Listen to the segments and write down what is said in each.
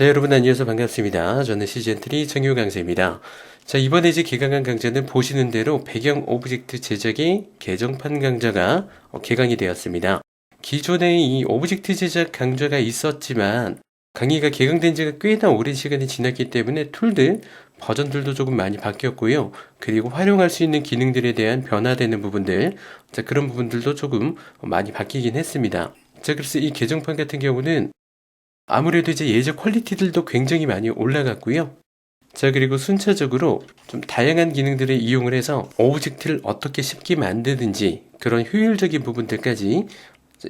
자, 여러분 안녕하세요. 반갑습니다. 저는 시즌3 정유 강사입니다. 자, 이번에 이제 개강한 강좌는 보시는 대로 배경 오브젝트 제작의 개정판 강좌가 어, 개강이 되었습니다. 기존에 이 오브젝트 제작 강좌가 있었지만 강의가 개강된 지가 꽤나 오랜 시간이 지났기 때문에 툴들, 버전들도 조금 많이 바뀌었고요. 그리고 활용할 수 있는 기능들에 대한 변화되는 부분들, 자, 그런 부분들도 조금 많이 바뀌긴 했습니다. 자, 그래서 이 개정판 같은 경우는 아무래도 이제 예제 퀄리티들도 굉장히 많이 올라갔고요. 자, 그리고 순차적으로 좀 다양한 기능들을 이용을 해서 오브젝트를 어떻게 쉽게 만드는지 그런 효율적인 부분들까지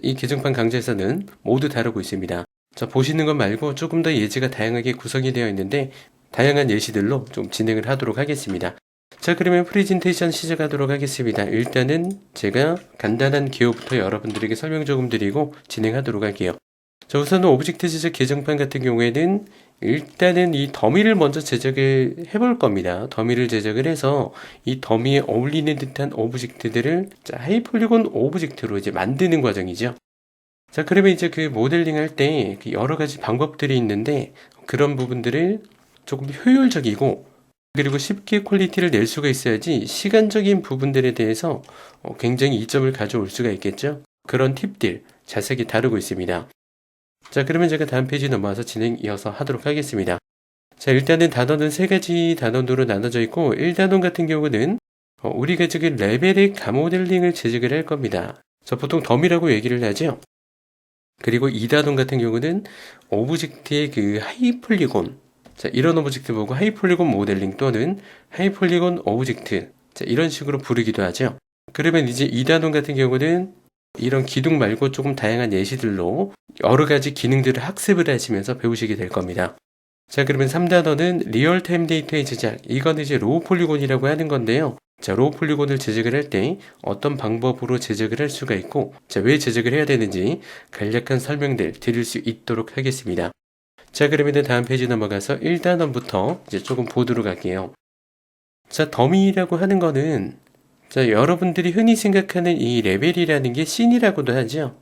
이 개정판 강좌에서는 모두 다루고 있습니다. 자, 보시는 것 말고 조금 더 예제가 다양하게 구성이 되어 있는데 다양한 예시들로 좀 진행을 하도록 하겠습니다. 자, 그러면 프레젠테이션 시작하도록 하겠습니다. 일단은 제가 간단한 기호부터 여러분들에게 설명 조금 드리고 진행하도록 할게요. 자, 우선은 오브젝트 제작 개정판 같은 경우에는 일단은 이 더미를 먼저 제작을 해볼 겁니다. 더미를 제작을 해서 이 더미에 어울리는 듯한 오브젝트들을 자, 하이 폴리곤 오브젝트로 이제 만드는 과정이죠. 자, 그러면 이제 그 모델링 할 때 여러 가지 방법들이 있는데 그런 부분들을 조금 효율적이고 그리고 쉽게 퀄리티를 낼 수가 있어야지 시간적인 부분들에 대해서 어, 굉장히 이점을 가져올 수가 있겠죠. 그런 팁들 자세히 다루고 있습니다. 자, 그러면 제가 다음 페이지 넘어와서 진행 이어서 하도록 하겠습니다. 자, 일단은 단어는 세 가지 단원으로 나눠져 있고 1단원 같은 경우는 어, 우리가 지금 레벨의 가모델링을 제작을 할 겁니다. 자, 보통 덤이라고 얘기를 하죠. 그리고 2단원 같은 경우는 오브젝트의 그 하이폴리곤 자, 이런 오브젝트 보고 하이폴리곤 모델링 또는 하이폴리곤 오브젝트 자, 이런 식으로 부르기도 하죠. 그러면 이제 2단원 같은 경우는 이런 기둥 말고 조금 다양한 예시들로 여러 가지 기능들을 학습을 하시면서 배우시게 될 겁니다. 자, 그러면 3단원은 리얼타임 데이터의 제작. 이거는 이제 로우 폴리곤이라고 하는 건데요. 자, 로우 폴리곤을 제작을 할 때 어떤 방법으로 제작을 할 수가 있고, 자, 왜 제작을 해야 되는지 간략한 설명들 드릴 수 있도록 하겠습니다. 자, 그러면 다음 페이지 넘어가서 1단원부터 이제 조금 보도록 할게요. 자, 더미라고 하는 거는 자, 여러분들이 흔히 생각하는 이 레벨이라는 게 씬이라고도 하죠.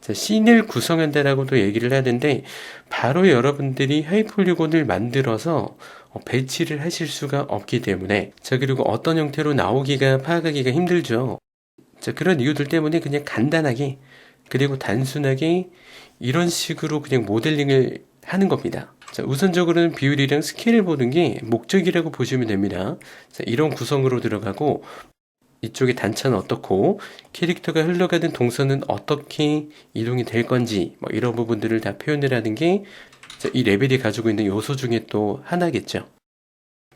자, 씬을 구성한다라고도 얘기를 하는데 바로 여러분들이 하이폴리곤을 만들어서 어, 배치를 하실 수가 없기 때문에 자, 그리고 어떤 형태로 나오기가 파악하기가 힘들죠. 자, 그런 이유들 때문에 그냥 간단하게 그리고 단순하게 이런 식으로 그냥 모델링을 하는 겁니다. 자, 우선적으로는 비율이랑 스케일을 보는 게 목적이라고 보시면 됩니다. 자, 이런 구성으로 들어가고 이쪽에 단차는 어떻고 캐릭터가 흘러가는 동선은 어떻게 이동이 될 건지 뭐 이런 부분들을 다 표현을 하는 게 이 레벨이 가지고 있는 요소 중에 또 하나겠죠.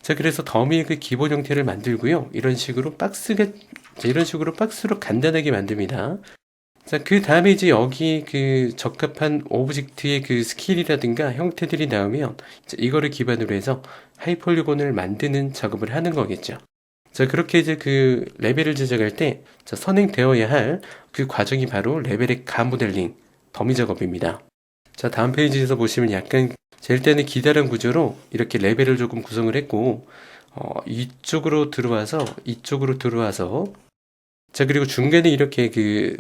자, 그래서 더미의 그 기본 형태를 만들고요. 이런 식으로 박스가 자, 이런 식으로 박스로 간단하게 만듭니다. 자, 그 다음에 이제 여기 그 적합한 오브젝트의 그 스킬이라든가 형태들이 나오면 이거를 기반으로 해서 하이폴리곤을 만드는 작업을 하는 거겠죠. 자, 그렇게 이제 그 레벨을 제작할 때 자, 선행되어야 할 그 과정이 바로 레벨의 가 모델링, 더미 작업입니다. 자, 다음 페이지에서 보시면 약간 제 일단은 기다란 구조로 이렇게 레벨을 조금 구성을 했고 어, 이쪽으로 들어와서 이쪽으로 들어와서 자, 그리고 중간에 이렇게 그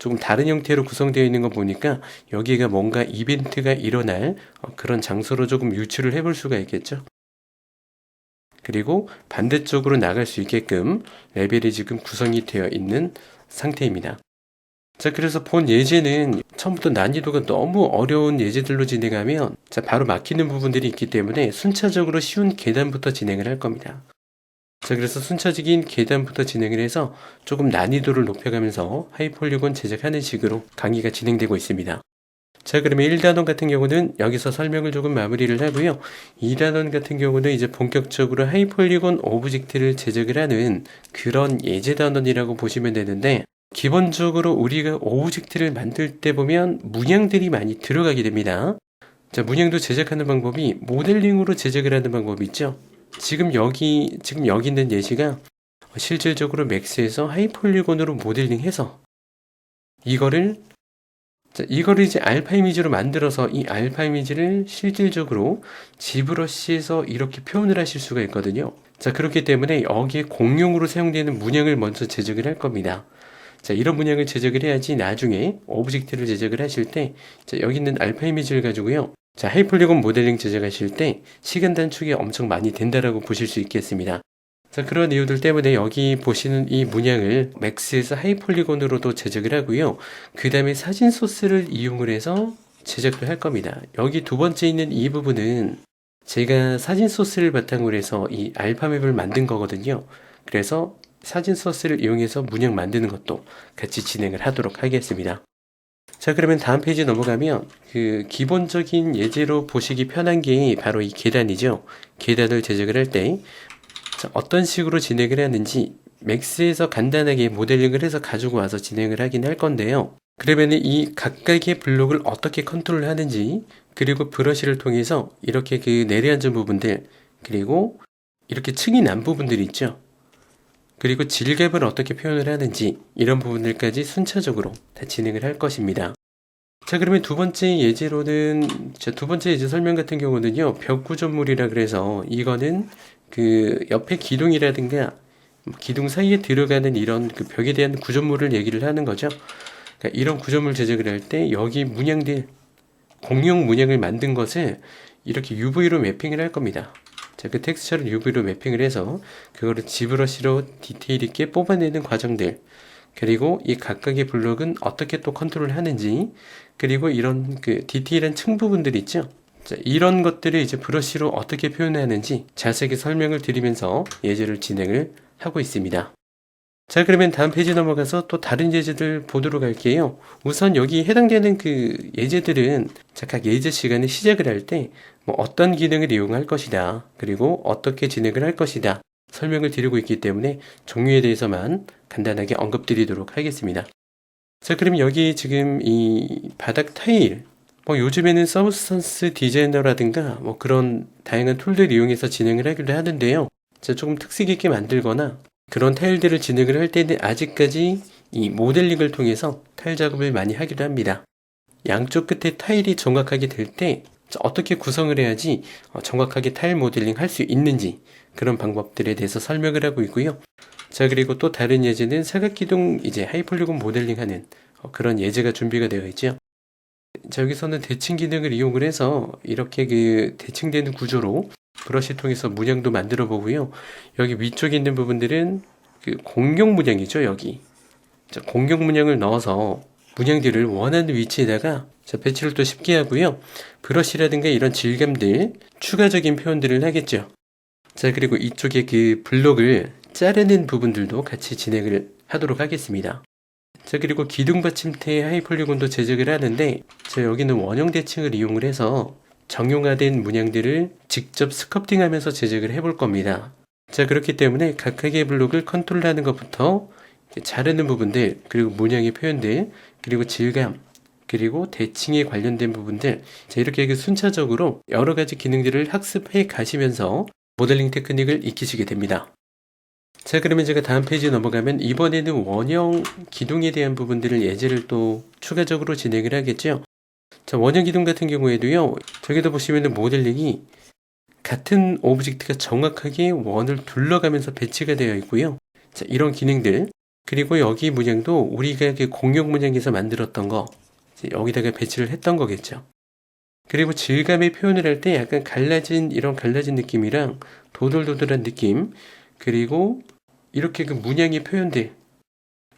조금 다른 형태로 구성되어 있는 거 보니까 여기가 뭔가 이벤트가 일어날 어, 그런 장소로 조금 유출을 해볼 수가 있겠죠. 그리고 반대쪽으로 나갈 수 있게끔 레벨이 지금 구성이 되어 있는 상태입니다. 자, 그래서 본 예제는 처음부터 난이도가 너무 어려운 예제들로 진행하면 자, 바로 막히는 부분들이 있기 때문에 순차적으로 쉬운 계단부터 진행을 할 겁니다. 자, 그래서 순차적인 계단부터 진행을 해서 조금 난이도를 높여가면서 하이폴리곤 제작하는 식으로 강의가 진행되고 있습니다. 자, 그러면 1단원 같은 경우는 여기서 설명을 조금 마무리를 하고요. 2단원 같은 경우는 이제 본격적으로 하이폴리곤 오브젝트를 제작을 하는 그런 예제 단원이라고 보시면 되는데, 기본적으로 우리가 오브젝트를 만들 때 보면 문양들이 많이 들어가게 됩니다. 자, 문양도 제작하는 방법이 모델링으로 제작을 하는 방법이 있죠. 지금 여기 지금 여기 있는 예시가 실질적으로 맥스에서 하이폴리곤으로 모델링해서 이거를 자, 이거를 이제 알파 이미지로 만들어서 이 알파 이미지를 실질적으로 지브러시에서 이렇게 표현을 하실 수가 있거든요. 자, 그렇기 때문에 여기에 공용으로 사용되는 문양을 먼저 제작을 할 겁니다. 자, 이런 문양을 제작을 해야지 나중에 오브젝트를 제작을 하실 때, 자, 여기 있는 알파 이미지를 가지고요. 자, 하이폴리곤 모델링 제작하실 때 시간 단축이 엄청 많이 된다라고 보실 수 있겠습니다. 자, 그런 이유들 때문에 여기 보시는 이 문양을 맥스에서 하이폴리곤으로도 제작을 하고요. 그 다음에 사진 소스를 이용을 해서 제작도 할 겁니다. 여기 두 번째 있는 이 부분은 제가 사진 소스를 바탕으로 해서 이 알파맵을 만든 거거든요. 그래서 사진 소스를 이용해서 문양 만드는 것도 같이 진행을 하도록 하겠습니다. 자, 그러면 다음 페이지 넘어가면 그 기본적인 예제로 보시기 편한 게 바로 이 계단이죠. 계단을 제작을 할 때 어떤 식으로 진행을 하는지 맥스에서 간단하게 모델링을 해서 가지고 와서 진행을 하긴 할 건데요. 그러면 이 각각의 블록을 어떻게 컨트롤 하는지 그리고 브러쉬를 통해서 이렇게 그 내려앉은 부분들 그리고 이렇게 층이 난 부분들 있죠. 그리고 질감을 어떻게 표현을 하는지 이런 부분들까지 순차적으로 다 진행을 할 것입니다. 자 그러면 두 번째 예제로는 자, 두 번째 예제 설명 같은 경우는요 벽 구조물이라 그래서 이거는 그 옆에 기둥이라든가 기둥 사이에 들어가는 이런 그 벽에 대한 구조물을 얘기를 하는 거죠. 그러니까 이런 구조물 제작을 할 때 여기 문양들 공용 문양을 만든 것을 이렇게 UV로 매핑을 할 겁니다. 자, 그 텍스처를 UV로 매핑을 해서 그거를 지브러시로 디테일 있게 뽑아내는 과정들 그리고 이 각각의 블록은 어떻게 또 컨트롤 하는지 그리고 이런 그 디테일한 층 부분들 있죠. 자, 이런 것들을 이제 브러쉬로 어떻게 표현하는지 자세하게 설명을 드리면서 예제를 진행을 하고 있습니다. 자, 그러면 다음 페이지 넘어가서 또 다른 예제들 보도록 할게요. 우선 여기 해당되는 그 예제들은 각 예제 시간에 시작을 할 때 뭐 어떤 기능을 이용할 것이다. 그리고 어떻게 진행을 할 것이다. 설명을 드리고 있기 때문에 종류에 대해서만 간단하게 언급드리도록 하겠습니다. 자, 그럼 여기 지금 이 바닥 타일, 뭐 요즘에는 서브스턴스 디자이너라든가 뭐 그런 다양한 툴들 이용해서 진행을 하기도 하는데요. 자, 조금 특색 있게 만들거나 그런 타일들을 진행을 할 때는 아직까지 이 모델링을 통해서 타일 작업을 많이 하기도 합니다. 양쪽 끝에 타일이 정확하게 될 때 어떻게 구성을 해야지 어, 정확하게 타일 모델링 할 수 있는지 그런 방법들에 대해서 설명을 하고 있고요. 자, 그리고 또 다른 예제는 사각기둥 이제 하이폴리곤 모델링 하는 어, 그런 예제가 준비가 되어 있죠. 자, 여기서는 대칭 기능을 이용을 해서 이렇게 그 대칭되는 구조로 브러쉬 통해서 문양도 만들어 보고요. 여기 위쪽에 있는 부분들은 그 공룡 문양이죠, 여기. 자, 공룡 문양을 넣어서 문양들을 원하는 위치에다가 자, 배치를 또 쉽게 하고요. 브러쉬라든가 이런 질감들, 추가적인 표현들을 하겠죠. 자, 그리고 이쪽에 그 블록을 자르는 부분들도 같이 진행을 하도록 하겠습니다. 자, 그리고 기둥 받침대 하이폴리곤도 제작을 하는데, 자, 여기는 원형 대칭을 이용을 해서 정형화된 문양들을 직접 스커팅 하면서 제작을 해볼 겁니다. 자, 그렇기 때문에 각각의 블록을 컨트롤하는 것부터 자르는 부분들, 그리고 문양의 표현들, 그리고 질감, 그리고 대칭에 관련된 부분들, 자, 이렇게 그 순차적으로 여러 가지 기능들을 학습해 가시면서 모델링 테크닉을 익히시게 됩니다. 자, 그러면 제가 다음 페이지 넘어가면 이번에는 원형 기둥에 대한 부분들을 예제를 또 추가적으로 진행을 하겠죠. 자, 원형 기둥 같은 경우에도요, 저기도 보시면은 모델링이 같은 오브젝트가 정확하게 원을 둘러가면서 배치가 되어 있고요. 자, 이런 기능들. 그리고 여기 문양도 우리가 그 공룡 문양에서 만들었던 거, 여기다가 배치를 했던 거겠죠. 그리고 질감의 표현을 할 때 약간 갈라진, 이런 갈라진 느낌이랑 도돌도돌한 느낌, 그리고 이렇게 그 문양의 표현들,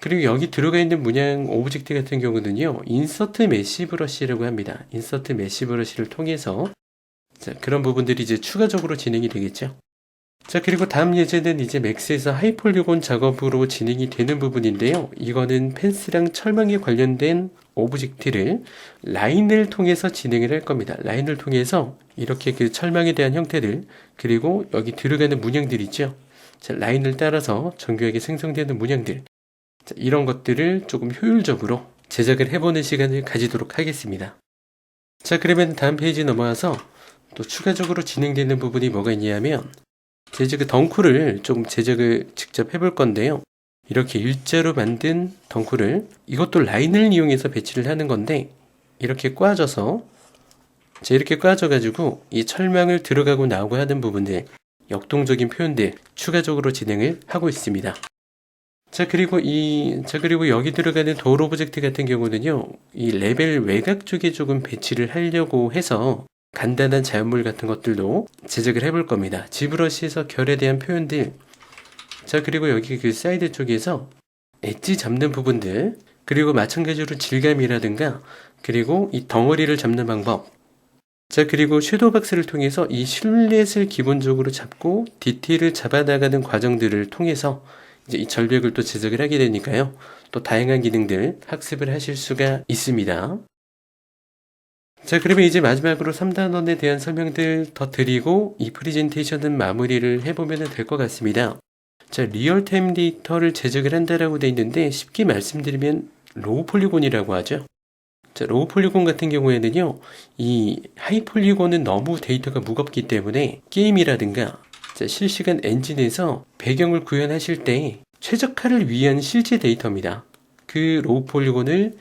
그리고 여기 들어가 있는 문양 오브젝트 같은 경우는요, 인서트 메시 브러쉬라고 합니다. 인서트 메시 브러쉬를 통해서 자, 그런 부분들이 이제 추가적으로 진행이 되겠죠. 자, 그리고 다음 예제는 이제 맥스에서 하이폴리곤 작업으로 진행이 되는 부분인데요. 이거는 펜스랑 철망에 관련된 오브젝트를 라인을 통해서 진행을 할 겁니다. 라인을 통해서 이렇게 그 철망에 대한 형태들, 그리고 여기 들어가는 문양들 있죠. 자, 라인을 따라서 정교하게 생성되는 문양들. 자, 이런 것들을 조금 효율적으로 제작을 해보는 시간을 가지도록 하겠습니다. 자, 그러면 다음 페이지 넘어와서 또 추가적으로 진행되는 부분이 뭐가 있냐면 제작 그 덩쿨을 좀 제작을 직접 해볼 건데요. 이렇게 일자로 만든 덩쿨을 이것도 라인을 이용해서 배치를 하는 건데 이렇게 꽈져서 자 이렇게 꽈져 가지고 이 철망을 들어가고 나오고 하는 부분들 역동적인 표현들 추가적으로 진행을 하고 있습니다. 자 그리고 이 자 그리고 여기 들어가는 도어 오브젝트 같은 경우는요 이 레벨 외곽 쪽에 조금 배치를 하려고 해서 간단한 자연물 같은 것들도 제작을 해볼 겁니다. 지브러시에서 결에 대한 표현들. 자, 그리고 여기 그 사이드 쪽에서 엣지 잡는 부분들, 그리고 마찬가지로 질감이라든가, 그리고 이 덩어리를 잡는 방법. 자, 그리고 섀도우 박스를 통해서 이 실루엣을 기본적으로 잡고 디테일을 잡아나가는 과정들을 통해서 이제 이 절벽을 또 제작을 하게 되니까요. 또 다양한 기능들 학습을 하실 수가 있습니다. 자, 그러면 이제 마지막으로 3단원에 대한 설명들 더 드리고 이 프레젠테이션은 마무리를 해보면 될 것 같습니다. 자, 리얼타임 데이터를 제작을 한다라고 돼 있는데 쉽게 말씀드리면 로우 폴리곤이라고 하죠. 자, 로우 폴리곤 같은 경우에는요, 이 하이 폴리곤은 너무 데이터가 무겁기 때문에 게임이라든가 자, 실시간 엔진에서 배경을 구현하실 때 최적화를 위한 실제 데이터입니다. 그 로우 폴리곤을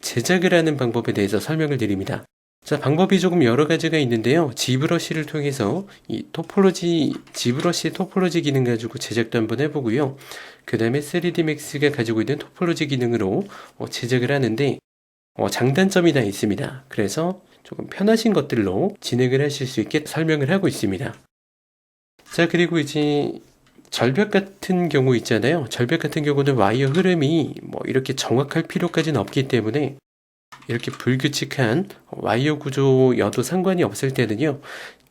제작을 하는 방법에 대해서 설명을 드립니다. 자, 방법이 조금 여러 가지가 있는데요. 지브러시를 통해서 이 토폴로지, 지브러시의 토폴로지 기능 가지고 제작도 한번 해보고요. 그 다음에 3D Max가 가지고 있는 토폴로지 기능으로 어, 제작을 하는데 어, 장단점이 다 있습니다. 그래서 조금 편하신 것들로 진행을 하실 수 있게 설명을 하고 있습니다. 자, 그리고 이제 절벽 같은 경우 있잖아요. 절벽 같은 경우는 와이어 흐름이 뭐 이렇게 정확할 필요까지는 없기 때문에 이렇게 불규칙한 와이어 구조여도 상관이 없을 때는요.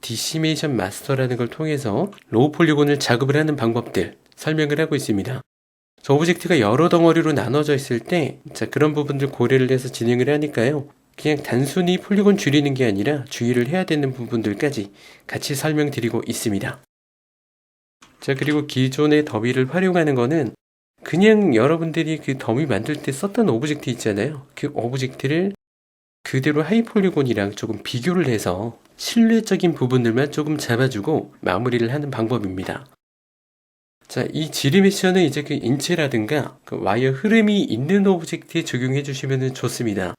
디시메이션 마스터라는 걸 통해서 로우 폴리곤을 작업을 하는 방법들 설명을 하고 있습니다. 저 오브젝트가 여러 덩어리로 나눠져 있을 때, 자, 그런 부분들 고려를 해서 진행을 하니까요. 그냥 단순히 폴리곤 줄이는 게 아니라 주의를 해야 되는 부분들까지 같이 설명드리고 있습니다. 자, 그리고 기존의 더비를 활용하는 거는 그냥 여러분들이 그 더미 만들 때 썼던 오브젝트 있잖아요. 그 오브젝트를 그대로 하이폴리곤이랑 조금 비교를 해서 실내적인 부분들만 조금 잡아주고 마무리를 하는 방법입니다. 자, 이 지리 미션은 이제 그 인체라든가 그 와이어 흐름이 있는 오브젝트에 적용해 주시면 좋습니다.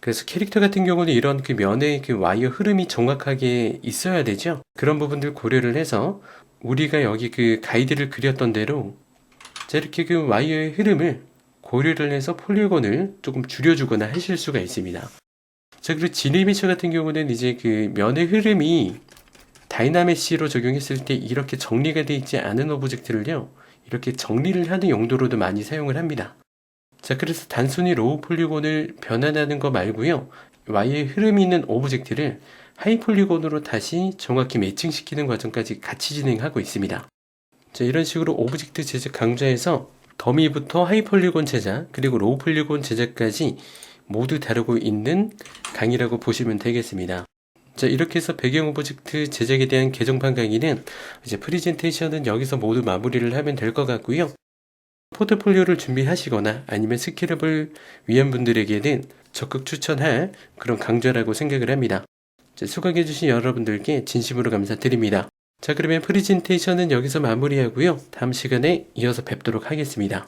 그래서 캐릭터 같은 경우는 이런 그 면에 그 와이어 흐름이 정확하게 있어야 되죠. 그런 부분들 고려를 해서 우리가 여기 그 가이드를 그렸던 대로 자, 이렇게 그 와이어의 흐름을 고려를 해서 폴리곤을 조금 줄여주거나 하실 수가 있습니다. 자, 그리고 지네미처 같은 경우는 이제 그 면의 흐름이 다이나메시로 적용했을 때 이렇게 정리가 되어 있지 않은 오브젝트를요, 이렇게 정리를 하는 용도로도 많이 사용을 합니다. 자, 그래서 단순히 로우 폴리곤을 변환하는 거 말고요, Y의 흐름이 있는 오브젝트를 하이 폴리곤으로 다시 정확히 매칭시키는 과정까지 같이 진행하고 있습니다. 자, 이런 식으로 오브젝트 제작 강좌에서 더미부터 하이 폴리곤 제작, 그리고 로우 폴리곤 제작까지 모두 다루고 있는 강의라고 보시면 되겠습니다. 자, 이렇게 해서 배경 오브젝트 제작에 대한 개정판 강의는 이제 프리젠테이션은 여기서 모두 마무리를 하면 될 것 같고요. 포트폴리오를 준비하시거나 아니면 스킬업을 위한 분들에게는 적극 추천할 그런 강좌라고 생각을 합니다. 자, 수강해 주신 여러분들께 진심으로 감사드립니다. 자, 그러면 프리젠테이션은 여기서 마무리하고요. 다음 시간에 이어서 뵙도록 하겠습니다.